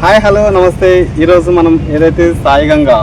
Hi hello నమస్తే. ఈరోజు మనం ఏదైతే సాయిగంగా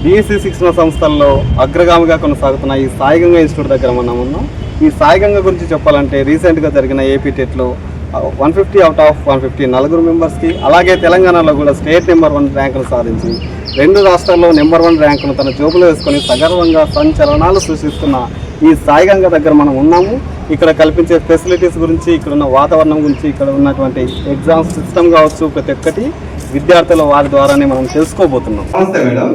బీఎస్సీ శిక్షణ సంస్థల్లో అగ్రగామిగా కొనసాగుతున్న ఈ సాయిగంగా ఇన్స్టిట్యూట్ దగ్గర మనం ఉన్నాం. ఈ సాయిగంగా గురించి చెప్పాలంటే రీసెంట్గా జరిగిన ఏపీ టెట్లో one fifty out of one fifty నలుగురు మెంబర్స్కి అలాగే తెలంగాణలో కూడా స్టేట్ నెంబర్ వన్ ర్యాంకును సాధించి రెండు రాష్ట్రాల్లో నెంబర్ వన్ ర్యాంకును తన జోబులో వేసుకొని సగర్వంగా సంచలనాలు సృష్టిస్తున్న ఈ సాయిగంగా దగ్గర మనం ఉన్నాము. ఇక్కడ కల్పించే ఫెసిలిటీస్ గురించి ఇక్కడ ఉన్న వాతావరణం గురించి ఇక్కడ ఉన్నటువంటి ఎగ్జామ్ సిస్టమ్ కావచ్చు ప్రతి ఒక్కటి విద్యార్థుల వారి ద్వారానే మనం తెలుసుకోబోతున్నాం. నమస్తే మేడం.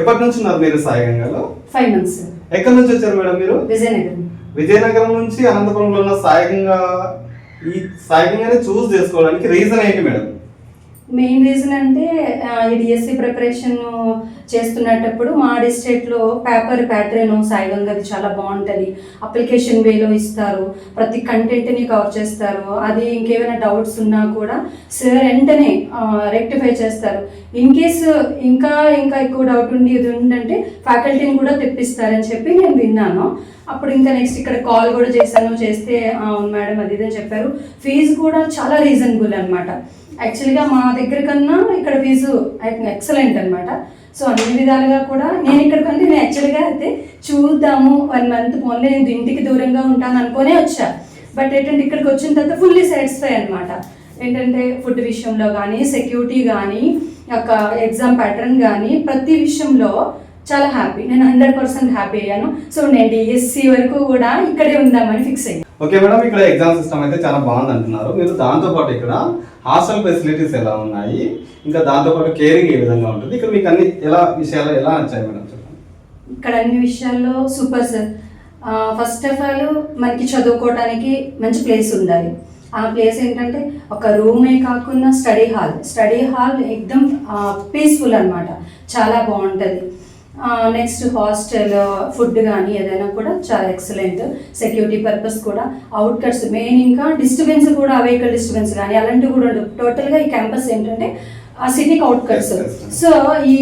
ఎప్పటి నుంచి ఉన్నారు మీరు సాయిగంగాలో ఫైవ్ మంత్స్ సార్. ఎక్కడి నుంచి వచ్చారు మేడం మీరు? విజయనగరం. విజయనగరం నుంచి అనంతపురంలో ఉన్న సాయిగంగా ఈ సాయిగంగానే చూస్ చేసుకోవడానికి రీజన్ ఏంటి మేడం? మెయిన్ రీజన్ అంటే ఈ డిఎస్సి ప్రిపరేషన్ చేస్తున్నప్పుడు మా డిస్ట్రిక్ట్లో పేపర్ ప్యాటర్న్ సాయిగంగది చాలా బాగుంటుంది. అప్లికేషన్ వేలో ఇస్తారు. ప్రతి కంటెంట్ని కవర్ చేస్తారు. అది ఇంకేమైనా డౌట్స్ ఉన్నా కూడా సార్ వెంటనే రెక్టిఫై చేస్తారు. ఇన్ కేస్ ఇంకా ఇంకా ఎక్కువ డౌట్ ఉండి ఇది ఉందంటే ఫ్యాకల్టీని కూడా తెప్పిస్తారని చెప్పి నేను విన్నాను. అప్పుడు ఇంకా నెక్స్ట్ ఇక్కడ కాల్ కూడా చేశాను చేస్తే అవును మేడం అది ఇది అని చెప్పారు. ఫీజు కూడా చాలా రీజనబుల్ అనమాట యాక్చువల్గా మా దగ్గర కన్నా ఇక్కడ ఫీజు ఎక్సలెంట్ అనమాట సో అన్ని విధాలుగా కూడా నేను ఇక్కడికి అంటే నేను యాక్చువల్గా అయితే చూద్దాము వన్ మంత్ పోన్లే నేను ఇంటికి దూరంగా ఉంటాను అనుకునే వచ్చా. బట్ ఏంటంటే ఇక్కడికి వచ్చిన తర్వాత ఫుల్లీ సాటిస్ఫై అనమాట ఏంటంటే ఫుడ్ విషయంలో కానీ సెక్యూరిటీ కానీ యొక్క ఎగ్జామ్ ప్యాటర్న్ కానీ ప్రతి విషయంలో చాలా హ్యాపీ నేను హండ్రెడ్ పర్సెంట్ హ్యాపీ అయ్యాను. సో నేను డిఎస్సి వరకు కూడా ఇక్కడే ఉందామని ఫిక్స్ అయ్యాను ఓకే మేడం ఇక్కడ ఎగ్జామ్ సిస్టమ్ అయితే చాలా బాగుంది అంటున్నారు. మీరు దాంతో పాటు ఇక్కడ హాస్టల్ ఫెసిలిటీస్ ఎలా ఉన్నాయి? ఇంకా దాంతో పాటు కేరింగ్ ఏ విధంగా ఉంటుంది? ఇక్కడ మీకు అన్ని ఎలా విషయాలు ఎలా నచ్చాయి మేడం చెప్పండి. ఇక్కడ అన్ని విషయాల్లో super sir first of all మనకి చదువుకోవడానికి మంచి ప్లేస్ ఉండాలి. ఆ ప్లేస్ ఏంటంటే ఒక రూమే కాకుండా స్టడీ హాల్ స్టడీ హాల్ ఎక్దమ్ పీస్ఫుల్ అన్నమాట. చాలా బాగుంటుంది. నెక్స్ట్ హాస్టల్ ఫుడ్ కానీ ఏదైనా కూడా చాలా ఎక్సలెంట్ సెక్యూరిటీ పర్పస్ కూడా అవుట్కట్స్ మెయిన్ ఇంకా డిస్టర్బెన్స్ కూడా వెహికల్ డిస్టర్బెన్స్ కానీ అలాంటివి కూడా ఉండవు. టోటల్గా ఈ క్యాంపస్ ఏంటంటే ఆ సిటీకి yes, yes. సో ఈ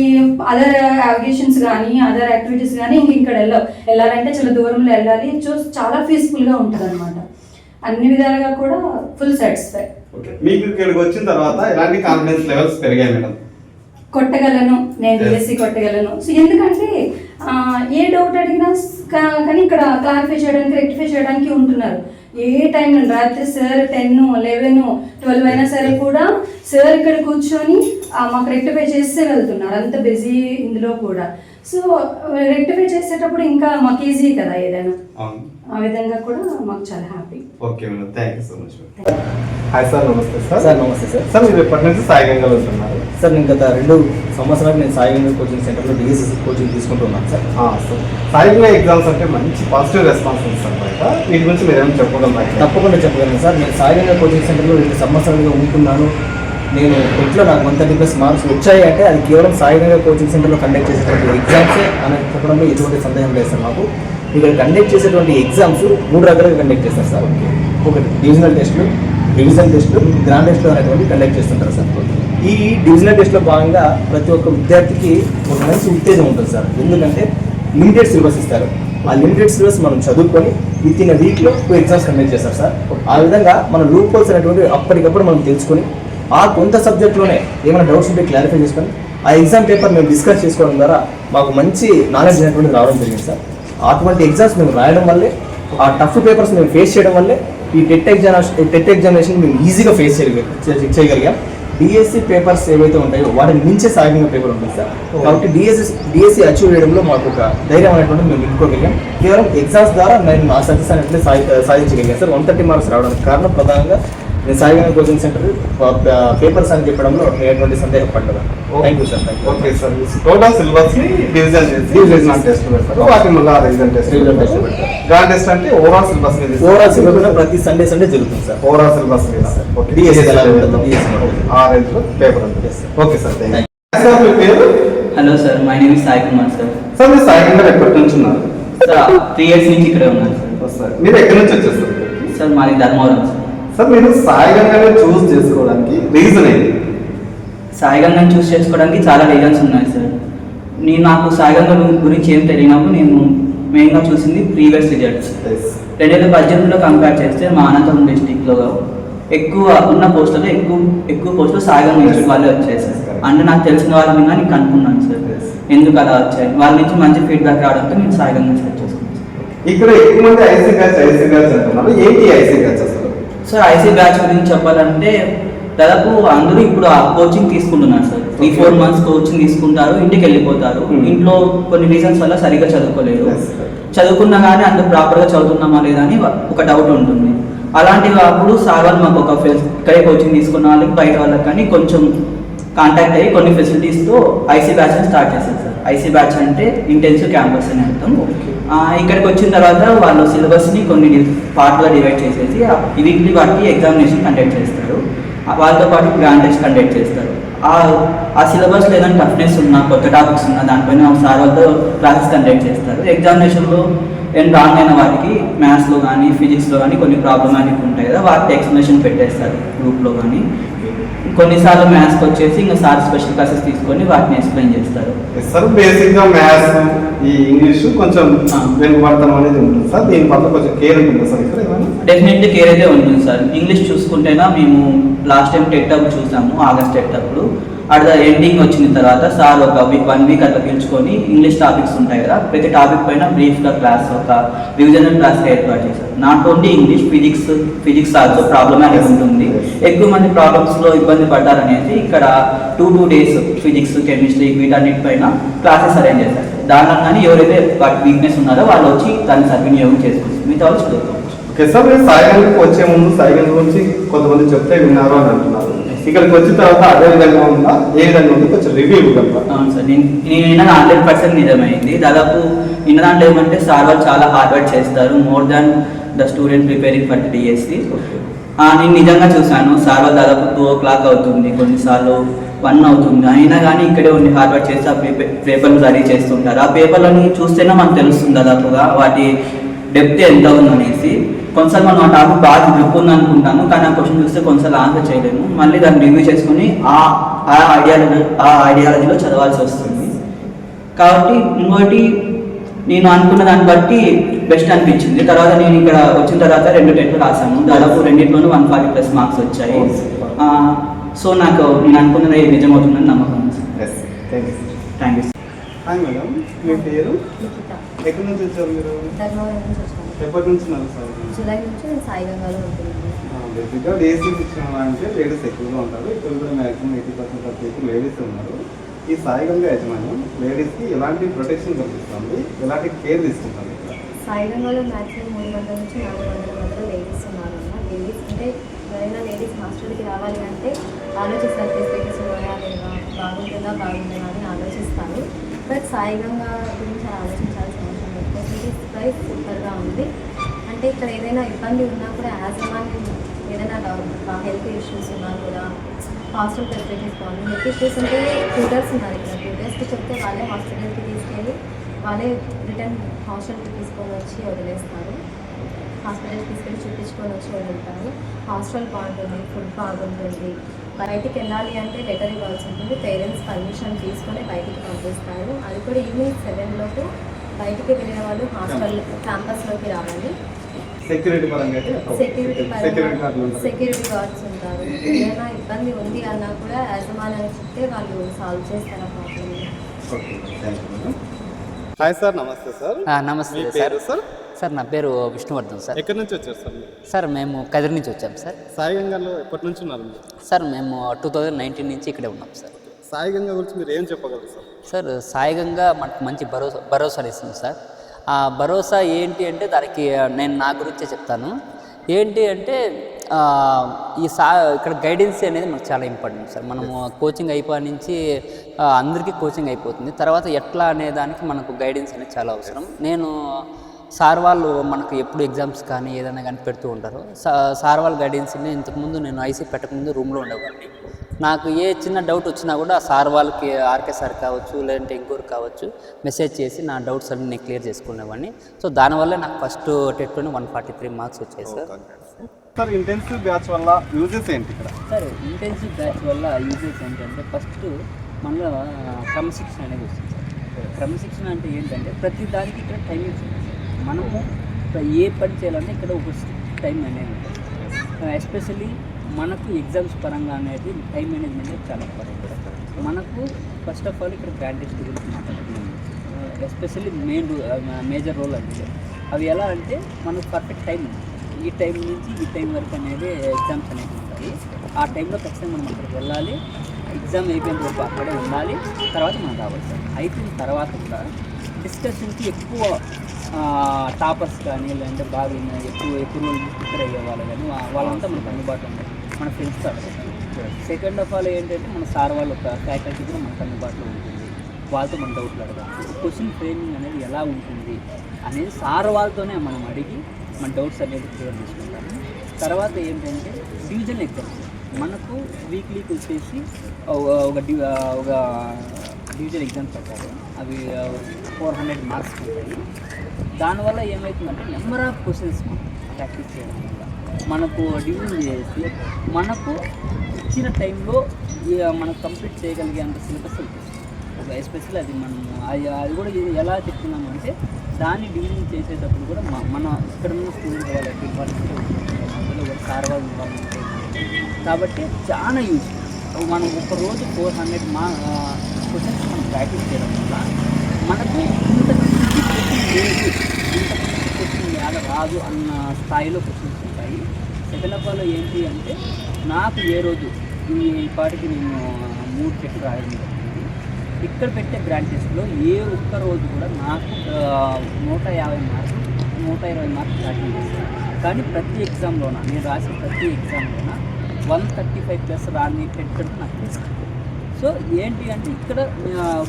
అదర్ అవిగేషన్స్ కానీ అదర్ యాక్టివిటీస్ కానీ ఇంక ఇక్కడ వెళ్ళాలి వెళ్ళాలంటే చాలా దూరంలో వెళ్ళాలి. చూ చాలా పీస్ఫుల్గా ఉంటుంది అనమాట అన్ని విధాలుగా కూడా ఫుల్ సాటిస్ఫై మీకు ఇక్కడికి వచ్చిన తర్వాత ఎలాంటి కాన్ఫిడెన్స్ లెవెల్స్ పెరిగాయి మేడం? కొట్టగలను నేను. డిఎస్సి కొట్టగలను. సో ఎందుకంటే ఏ డౌట్ అడిగినా కానీ ఇక్కడ క్లారిఫై చేయడానికి రెక్టిఫై చేయడానికి ఉంటున్నారు. ఏ టైం రాత్రి సార్ టెన్ లెవెన్ ట్వెల్వ్ అయినా సరే కూడా సార్ ఇక్కడ కూర్చొని మాకు రెక్టిఫై చేస్తే వెళ్తున్నారు. అంత బిజీ ఇందులో కూడా. సో రెక్టిఫై చేసేటప్పుడు ఇంకా మాకు ఈజీ కదా ఏదైనా? ఆ విధంగా కూడా మాకు చాలా happy okay madam thank you so much hi sir నమస్తే సార్ సార్ నమస్తే సార్ సార్ మీరు ఎప్పటి నుంచి సాయిగంగాలో ఉంటున్నారు సార్ నేను గత రెండు సంవత్సరాలు నేను సాయి గంగా కోచింగ్ సెంటర్లో డిఎస్సి కోచింగ్ తీసుకుంటున్నాను సార్. ఆ, సార్ సాయిగంగా ఎగ్జామ్స్ అంటే మంచి పాజిటివ్ రెస్పాన్స్ ఉంది సార్ బయట. వీటి గురించి మీరు ఏమైనా చెప్పగలరా? తప్పకుండా చెప్పగలను సార్. నేను సాయి గంగా కోచింగ్ సెంటర్లో రెండు సంవత్సరాలుగా ఉంటున్నాను. నేను ఎట్లా నాకు వన్ థర్టీ ప్లస్ మార్క్స్ వచ్చాయి అంటే అది కేవలం సాయి గంగా కోచింగ్ సెంటర్లో కండక్ట్ చేసేటువంటి ఎగ్జామ్సే అని చెప్పడంలో ఎటువంటి సందేహం లేదు సార్ మాకు. ఇక్కడ కండక్ట్ చేసేటువంటి ఎగ్జామ్స్ మూడు రకాలుగా కండక్ట్ చేస్తారు సార్. ఒకటి డివిజనల్ టెస్టులు డివిజన్ టెస్టులు గ్రాండ్ టెస్టులు అనేటువంటి కండక్ట్ చేస్తుంటారు సార్. ఈ డివిజనల్ టెస్ట్లో భాగంగా ప్రతి ఒక్క విద్యార్థికి ఒక మంచి ఉత్తేజం ఉంటుంది సార్. ఎందుకంటే లిమిటెడ్ సిలబస్ ఇస్తారు. ఆ లిమిటెడ్ సిలబస్ మనం చదువుకొని విత్ ఇన్ వీక్లో టూ ఎగ్జామ్స్ కండక్ట్ చేస్తారు సార్. ఆ విధంగా మన లూప్ హోల్స్ అనేటువంటి అప్పటికప్పుడు మనం తెలుసుకొని ఆ కొంత సబ్జెక్ట్లోనే ఏమైనా డౌట్స్ ఉంటే క్లారిఫై చేసుకొని ఆ ఎగ్జామ్ పేపర్ మేము డిస్కస్ చేసుకోవడం ద్వారా మాకు మంచి నాలెడ్జ్ అనేటువంటిది రావడం జరిగింది సార్. అటువంటి ఎగ్జామ్స్ మేము రాయడం వల్లే ఆ టఫ్ పేపర్స్ మేము ఫేస్ చేయడం వల్లే ఈ టెట్ ఎగ్జామినేషన్ టెట్ ఎగ్జామినేషన్ మేము ఈజీగా ఫేస్ చేయగలిగాం చేయగలిగాం. డిఎస్సి పేపర్స్ ఏవైతే ఉంటాయో వాటిని మించే సాగిన పేపర్ ఉంటుంది సార్. కాబట్టి డిఎస్సి డిఎస్సి అచీవ్ చేయడంలో మాకు ఒక ధైర్యం అనేటువంటి మేము నిలుపుకోగలిగాం కేవలం ఎగ్జామ్స్ ద్వారా నేను మా సక్సెస్ అనేది సాధి సాధించగలిగాను సార్. వన్ థర్టీ మార్క్స్ రావడానికి కారణం ప్రధానంగా నేను సాయిగాన కోచింగ్ సెంటర్ పేపర్స్ అని చెప్పడంలో ఎటువంటి సందేహం పడ్డదా thank you sir thank you okay sir total సిలబస్ని డివిజన్ చేసి డివిజన్ టెస్ట్ పెడతారు. వాటి మళ్ళీ రివిజన్ టెస్ట్ Revision test పెడతారు. గ్రాండ్ టెస్ట్ అంటే ఓవరాల్ సిలబస్ మీద ఓవరాల్ సిలబస్ కూడా ప్రతి సండే సండే జరుగుతుంది సార్ ఓవరాల్ సిలబస్ మీద. ఓకే. DSC ఎలా ఉంటుందో, DSC ఉంటుంది. ఆ రేంజ్లో పేపర్ ఉంటుంది. Okay sir thank you sir మీ పేరు? Hello sir my name is Sai Kumar sir sir మీరు సాయంత్రం ఎప్పటి నుంచి ఉన్నారు? సార్ త్రీ ఇయర్స్ నుంచి ఇక్కడే ఉన్నాను సార్ సార్ మీరు ఎక్కడి నుంచి వచ్చేస్తారు సార్ మాది ధర్మవరం సార్ సార్ మీరు సాయిగంగానే చూస్ చేసుకోవడానికి రీజన్ ఏంటి? సాయిగంగని చూస్ చేసుకోవడానికి చాలా రీజన్స్ ఉన్నాయి సార్. నేను నాకు సాయిగంగ గురించి ఏం తెలియనప్పుడు నేను మెయిన్గా చూసింది ప్రీవియస్ రిజల్ట్స్ రెండు వేల పద్దెనిమిదిలో కంపేర్ చేస్తే మా అనంతపురం డిస్టిక్లో ఎక్కువ ఉన్న పోస్టులో ఎక్కువ ఎక్కువ పోస్టులు సాయిగంగా ఇన్స్టిట్యూట్ వాళ్ళే వచ్చాయి సార్ అంటే నాకు తెలిసిన వాళ్ళ మీద నేను కనుక్కున్నాను సార్. ఎందుకు అలా వచ్చాయి? వాళ్ళ నుంచి మంచి ఫీడ్బ్యాక్ రావడంతో నేను సాయిగంగా సెలెక్ట్ చేసుకున్నాను. ఇక్కడ ఎక్కువ మంది ఐసీ బ్యాచ్ ఐసీ బ్యాచ్ అంటున్నారు. ఏంటి IC batch sir IC batch గురించి చెప్పాలంటే దాదాపు అందరూ ఇప్పుడు ఆ కోచింగ్ తీసుకుంటున్నారు sir three four months coaching తీసుకుంటారు ఇంటికి వెళ్ళిపోతారు. Hmm. ఇంట్లో కొన్ని రీజన్స్ వల్ల Yes, sir. చదువుకున్నా కానీ అంత ప్రాపర్గా చదువుతున్నామా లేదా అని ఒక డౌట్ ఉంటుంది. అలాంటివి అప్పుడు సార్ వాళ్ళు మాకు ఒక ఫెస్ ఇక్కడే కోచింగ్ తీసుకున్న వాళ్ళకి బయట వాళ్ళకి కానీ కొంచెం కాంటాక్ట్ అయ్యి కొన్ని ఫెసిలిటీస్తో ఐసీ బ్యాచ్ స్టార్ట్ చేశారు సార్ ఐసీ బ్యాచ్ అంటే ఇంటెన్సివ్ క్యాంపస్ అని అర్థం. ఇక్కడికి వచ్చిన తర్వాత వాళ్ళు సిలబస్ని కొన్ని పార్ట్గా డివైడ్ చేసేసి వీక్లీ వాటికి ఎగ్జామినేషన్ కండక్ట్ చేస్తారు. వాళ్ళతో పాటు గ్రాండ్ టెస్ట్ కండక్ట్ చేస్తారు. ఆ ఆ సిలబస్ ఏదైనా టఫ్నెస్ ఉన్నా కొత్త టాపిక్స్ ఉన్నా దానిపైన సార్ వాళ్ళతో క్లాసెస్ కండక్ట్ చేస్తారు. ఎగ్జామినేషన్లో ఏం రాంగ్ అయిన వాటికి మ్యాథ్స్లో కానీ ఫిజిక్స్లో కానీ కొన్ని ప్రాబ్లమాటిక్ ఉంటాయి కదా వాటికి ఎక్స్ప్లెనేషన్ పెట్టేస్తారు గ్రూప్లో కానీ కొన్నిసార్లు మ్యాథ్స్కి వచ్చేసి ఇంకా సార్ స్పెషల్ క్లాసెస్ తీసుకొని వాటిని ఎక్స్ప్లెయిన్ చేస్తారు. సార్ బేసిక్గా మ్యాథ్స్ ఈ ఇంగ్లీష్ కొంచెం. వెనుకబడతాం అనేది ఉంటుంది సార్ దీని పట్ల కొంచెం కేర్ ఉంటుంది సార్ ఇక్కడ డెఫినెట్లీ కేర్ అయితే ఉంటుంది సార్ ఇంగ్లీష్ చూసుకుంటేనా మేము లాస్ట్ టైం టెట్ అప్పుడు చూసాము ఆగస్ట్ టెట్ అప్పుడు అక్కడ ఎండింగ్ వచ్చిన తర్వాత సార్ ఒక వీక్ వన్ వీక్ అట్లా పిలుచుకొని ఇంగ్లీష్ టాపిక్స్ ఉంటాయి కదా ప్రతి టాపిక్ పైన బ్రీఫ్గా క్లాస్ ఒక రివిజనల్ క్లాస్గా ఏర్పాటు చేశారు. Not only English physics physics also problematic ఉంటుంది. ఎక్కువ మంది ప్రాబ్లమ్స్లో ఇబ్బంది పడ్డారనేసి ఇక్కడ two two days physics chemistry వీటన్నిటిపైన క్లాసెస్ అరేంజ్ చేశారు. దానిలో కానీ ఎవరైతే వాటి వీక్నెస్ ఉన్నారో వాళ్ళు వచ్చి దాన్ని సద్వినియోగం చేసుకోవచ్చు మిగతా వాళ్ళు చదువుకోవచ్చు ఓకే సార్ మీరు వచ్చే ముందు సాయిగంజ్ గురించి కొంతమంది చెప్తే విన్నారు అని అంటున్నారు. ఇక్కడికి వచ్చిన తర్వాత అదే విధంగా ఉందా? ఏ విధంగా ఉంది కొంచెం రివ్యూ ఇవ్వగలరా? అవును సార్ నేను నేను హండ్రెడ్ పర్సెంట్ నిజమైంది. దాదాపు విన్న దాంట్లో ఏమంటే సార్ వాళ్ళు చాలా హార్డ్ వర్క్ చేస్తారు more than the student preparing for DSC నేను నిజంగా చూశాను సార్ వాళ్ళు దాదాపు టూ ఓ క్లాక్ అవుతుంది కొన్నిసార్లు వన్ అవుతుంది. అయినా కానీ ఇక్కడే ఉండి హార్డ్ వర్క్ చేసి ఆ పేపర్ పేపర్లు రెడీ చేస్తుంటారు. ఆ పేపర్లని చూస్తేనే మనకు తెలుస్తుంది దాదాపుగా వాటి డెప్త్ ఎంత ఉందనేసి. కొన్నిసార్లు మనం ఆ టాపిక్ బాగా గ్రిప్ ఉంది అనుకుంటాము కానీ ఆ క్వశ్చన్ చూస్తే కొన్నిసార్లు ఆన్సర్ చేయలేము. మళ్ళీ దాన్ని రివ్యూ చేసుకుని ఆ ఆ ఐడియాలజీ ఆ ఐడియాలజీలో చదవాల్సి వస్తుంది. కాబట్టి ఇంకోటి నేను అనుకున్న దాన్ని బట్టి బెస్ట్ అనిపించింది. తర్వాత నేను ఇక్కడ వచ్చిన తర్వాత రెండు టెట్లు రాశాను. దాదాపు రెండింటిలోనూ వన్ ఫార్టీ ప్లస్ మార్క్స్ వచ్చాయి. ఆ, సో నాకు నేను అనుకున్నది నిజమవుతుందని నమ్మకం thank you thank you hi madam మీ పేరు? ఎక్కడి నుంచి వచ్చారు మీరు? ఎప్పటి నుంచి ఉన్నారు సార్? జూలై నుంచి నేను సాయిగంగాలో ఉంటున్నాను. బేసిక్గా డేసీ ఇచ్చిన అంటే లేడీస్ ఎక్కువగా ఉంటారు. ఇక్కడ కూడా maximum eighty percent of people ladies ఉన్నారు. ఈ సాయిగంగా యాజమాన్యం లేడీస్కి ఎలాంటి ప్రొటెక్షన్ కల్పిస్తుంది? ఎలాంటి కేర్ తీసుకుంటుంది? సాయిగంగాలో మ్యాక్సిమం మూడు వందల నుంచి నాలుగు వందల మందిలో లేడీస్ ఉన్నారు లేడీస్ అంటే ఎవరైనా లేడీస్ హాస్టల్కి రావాలి అంటే ఆలోచిస్తారు ఫెసిలిటీస్ ఉన్నాయా లేదా? బాగుంటుందా బాగుంటుందా అని ఆలోచిస్తారు. బట్ సాయిగంగా గురించి అలా ఆలోచించాల్సిన అవసరం లేదు. ఫెసిలిటీస్ ప్రైస్ సూపర్గా ఉంది. అంటే ఇక్కడ ఏదైనా ఇబ్బంది ఉన్నా కూడా యాజ్ అమాన్ ఏదైనా హెల్త్ ఇష్యూస్ ఉన్నా కూడా హాస్టల్ ఫెసిలిటీస్ బాగుంది హెల్త్ ఇష్యూస్ ఉంటే ట్యూటర్స్ ఉన్నారు ఇక్కడ ట్యూటర్స్కి చెప్తే వాళ్ళే హాస్పిటల్కి తీసుకెళ్ళి వాళ్ళే రిటర్న్ హాస్టల్కి తీసుకొని వచ్చి వదిలేస్తారు. హాస్పిటల్కి తీసుకెళ్ళి చూపించుకొని వచ్చి వదులుతారు. హాస్టల్ బాగుంటుంది ఫుడ్ బాగుంటుంది. బయటికి వెళ్ళాలి అంటే లెటర్ ఇవ్వాల్సి ఉంటుంది. పేరెంట్స్ పర్మిషన్ తీసుకొని బయటికి పంపిస్తారు. అది కూడా ఈవినింగ్ సెవెన్ లోపు బయటికి వెళ్ళే వాళ్ళు హాస్టల్ క్యాంపస్లోకి రావాలి. సెక్యూరిటీ పరంగా అయితే సెక్యూరిటీ సెక్యూరిటీ గార్డులు ఉంటారు. సెక్యూరిటీ గార్డ్స్ ఉంటారు. ఏదైనా ఇబ్బంది ఉంది అన్నా కూడా యాజమాన్యాన్ని చెప్తే వాళ్ళు సాల్వ్ చేస్తారు problem okay thank you madam hi sir నమస్తే సార్ ఆ, నమస్తే సార్ పేరు సార్ సార్ నా పేరు విష్ణువర్ధన్ సార్ ఎక్కడి నుంచి వచ్చారు సార్ సార్ మేము కదిరి నుంచి వచ్చాం సార్ సాయిగంగాలో ఎప్పటి నుంచి ఉన్నారు సార్ మేము టూ థౌజండ్ నైన్టీన్ నుంచి ఇక్కడే ఉన్నాం సార్ సాయిగంగా గురించి మీరు ఏం చెప్పగలరు సార్ సార్ సాయిగంగా మనకు మంచి భరోసా భరోసాని ఇస్తుంది సార్ ఆ భరోసా ఏంటి అంటే దానికి నేను నా గురించే చెప్తాను. ఏంటి అంటే ఈ సా ఇక్కడ గైడెన్స్ అనేది మనకు చాలా ఇంపార్టెంట్ సార్. మనము కోచింగ్ అయిపోయి నుంచి అందరికీ కోచింగ్ అయిపోతుంది. తర్వాత ఎట్లా అనే దానికి మనకు గైడెన్స్ అనేది చాలా అవసరం. నేను సార్ వాళ్ళు మనకు ఎప్పుడు ఎగ్జామ్స్ కానీ ఏదైనా కానీ పెడుతూ ఉంటారు. సార్ వాళ్ళ గైడెన్స్ని ఇంతకుముందు నేను ఐసీ పెట్టకముందు రూమ్లో ఉండేవాడిని. నాకు ఏ చిన్న డౌట్ వచ్చినా కూడా సార్ వాళ్ళకి ఆర్కే సార్ కావచ్చు లేదంటే ఇంకోరు కావచ్చు మెసేజ్ చేసి నా డౌట్స్ అన్ని నేను క్లియర్ చేసుకునేవాడిని. సో దానివల్ల నాకు ఫస్ట్ టెట్లోనే వన్ ఫార్టీ త్రీ మార్క్స్ వచ్చాయి సార్. సార్ ఇంటెన్సివ్ బ్యాచ్ వల్ల యూజెస్ ఏంటి ఇక్కడ? సార్ ఇంటెన్సివ్ బ్యాచ్ వల్ల యూజెస్ ఏంటంటే ఫస్ట్ మనలో క్రమశిక్షణ అనేది వస్తుంది సార్. క్రమశిక్షణ అంటే ఏంటంటే ప్రతి దానికి ఇక్కడ ఉంటాయి సార్ మనము ఏ పని చేయాలంటే ఇక్కడ ఒక టైం అనేది ఉంటుంది. ఎస్పెషల్లీ మనకు ఎగ్జామ్స్ పరంగా అనేది టైం మేనేజ్మెంట్ అనేది చాలా ఇంపార్టెంట్ మనకు ఫస్ట్ ఆఫ్ ఆల్ ఇక్కడ ప్రాక్టీస్ గురించి మాట్లాడుతున్నాం. ఎస్పెషల్లీ మెయిన్ మేజర్ రోల్ అంటే అవి ఎలా అంటే మనకు పర్ఫెక్ట్ టైం ఈ టైం నుంచి ఈ టైం వరకు అనేది ఎగ్జామ్స్ అనేవి ఉంటాయి. ఆ టైంలో ఖచ్చితంగా మనం అక్కడికి వెళ్ళాలి. ఎగ్జామ్ అయిపోయిన వరకు అక్కడే ఉండాలి. తర్వాత మనం రావచ్చు అయిపోయిన తర్వాత కూడా డిస్కషన్కి ఎక్కువ టాపర్స్ కానీ లేదంటే బాగా ఎక్కువ ఎక్కువ రోజులు ప్రిపేర్ అయ్యే వాళ్ళు కానీ వాళ్ళంతా మనకు అందుబాటులో ఉన్నారు మన ఫ్రెండ్స్ సెకండ్ ఆఫ్ ఆల్ ఏంటంటే మన సార్ వాళ్ళ ఒక ఫ్యాకల్టీ కూడా మనకు అందుబాటులో ఉంటుంది. వాళ్ళతో మన డౌట్లు అడగాలి. క్వశ్చన్ ఫ్రేమింగ్ అనేది ఎలా ఉంటుంది అనేది సార్ వాళ్ళతోనే మనం అడిగి మన డౌట్స్ అనేది క్లియర్ చేసుకుంటాము. తర్వాత ఏంటంటే డివిజన్ ఎగ్జామ్స్ మనకు వీక్లీకి వచ్చేసి ఒక- ఒక డి ఒక డివిజన్ ఎగ్జామ్స్ పెట్టారు అవి ఫోర్ హండ్రెడ్ మార్క్స్ ఉంటాయి. దానివల్ల ఏమవుతుందంటే నెంబర్ ఆఫ్ క్వశ్చన్స్ ప్రాక్టీస్ చేయడం వల్ల మనకు డివిజన్ చేసి మనకు ఇచ్చిన టైంలో ఇక మనం కంప్లీట్ చేయగలిగేంత సిలబస్ ఒక ఎస్పెషల్ అది మనం అది అది కూడా ఇది ఎలా చెప్తున్నామంటే దాన్ని డివిజన్ చేసేటప్పుడు కూడా మన ఇక్కడ ఉన్న స్టూడెంట్ వాళ్ళకి ఇన్వాల్వ్మెంట్ అందులో కూడా సార్ వాళ్ళు కాబట్టి చాలా యూజ్ మనం ఒక రోజు ఫోర్ హండ్రెడ్ మా క్వశ్చన్స్ మనం ప్రాక్టీస్ చేయడం వల్ల మనకు ఇంత దీనికి లేదు రాదు అన్న స్థాయిలో క్వశ్చన్స్ ఉంటాయి. సెకండ్ ఆఫ్ ఆల్ ఏంటి అంటే నాకు ఏ రోజు ఈ పాటికి నేను మూడు చెట్లు రాయడం జరిగింది. ఇక్కడ పెట్టే బ్రాంచెస్లో ఏ ఒక్క రోజు కూడా నాకు నూట యాభై మార్కులు నూట ఇరవై మార్కులు దాటి కానీ ప్రతి ఎగ్జామ్లోన నేను రాసిన ప్రతి ఎగ్జామ్లోన వన్ థర్టీ ఫైవ్ ప్లస్ రాని పెట్టడం నాకు తీసుకుంటాను సో ఏంటి అంటే ఇక్కడ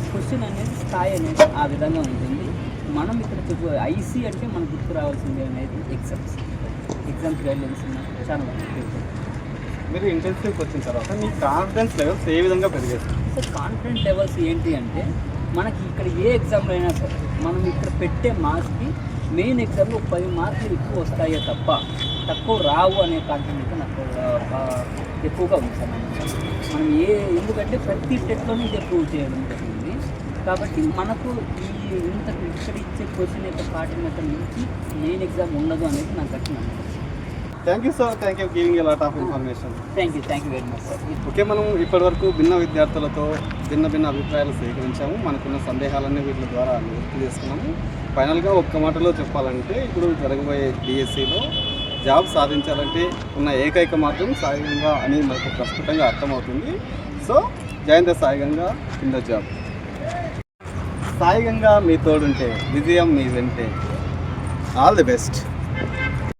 క్వశ్చన్ అనేది స్థాయి అనేది ఆ విధంగా ఉంటుంది. మనం ఇక్కడ చెప్పు ఐసీ అంటే మనకు గుర్తు రావాల్సింది అనేది ఎగ్జామ్స్ ఎగ్జామ్స్ గైడ్లైన్స్ చాలా. మీరు ఇంటెన్సివ్కి వచ్చిన తర్వాత మీ కాన్ఫిడెన్స్ లెవెల్స్ ఏ విధంగా పెరిగాయి సో కాన్ఫిడెంట్ లెవెల్స్ ఏంటి అంటే మనకి ఇక్కడ ఏ ఎగ్జామ్లో అయినా సరే మనం ఇక్కడ పెట్టే మార్క్స్కి మెయిన్ ఎగ్జామ్లో పది మార్కులు ఎక్కువ వస్తాయే తప్ప తక్కువ రావు అనే కాన్ఫిడెంట్ నాకు ఎక్కువగా ఉంది సార్. మనం ఏ ఎందుకంటే ప్రతి టెట్లోనే ఇది ప్రూవ్ చేయడం జరిగింది కాబట్టి మనకు ఈ ఇంత ఇక్కడ ఇచ్చే క్వశ్చన్ యొక్క కాఠిన్యత నుంచి మెయిన్ ఎగ్జామ్ ఉండదు అనేది నాకు నమ్మకం thank you sir thank you giving lot of information thank you thank you very much sir okay మనం ఇప్పటివరకు భిన్న విద్యార్థులతో భిన్న భిన్న అభిప్రాయాలు సేకరించాము. మనకున్న సందేహాలన్నీ వీటి ద్వారా నివృత్తి చేసుకున్నాము. ఫైనల్గా ఒక్క మాటలో చెప్పాలంటే ఇప్పుడు జరగబోయే డిఎస్సిలో జాబ్ సాధించాలంటే ఉన్న ఏకైక మార్గం సాయిగంగా అని మనకు ప్రస్ఫుటంగా అర్థమవుతుంది. సో జయంత సాయిగంగా కింద జాబ్. సాయిగంగా మీ తోడుంటే విజయం మీ వెంటే ఆల్ ది బెస్ట్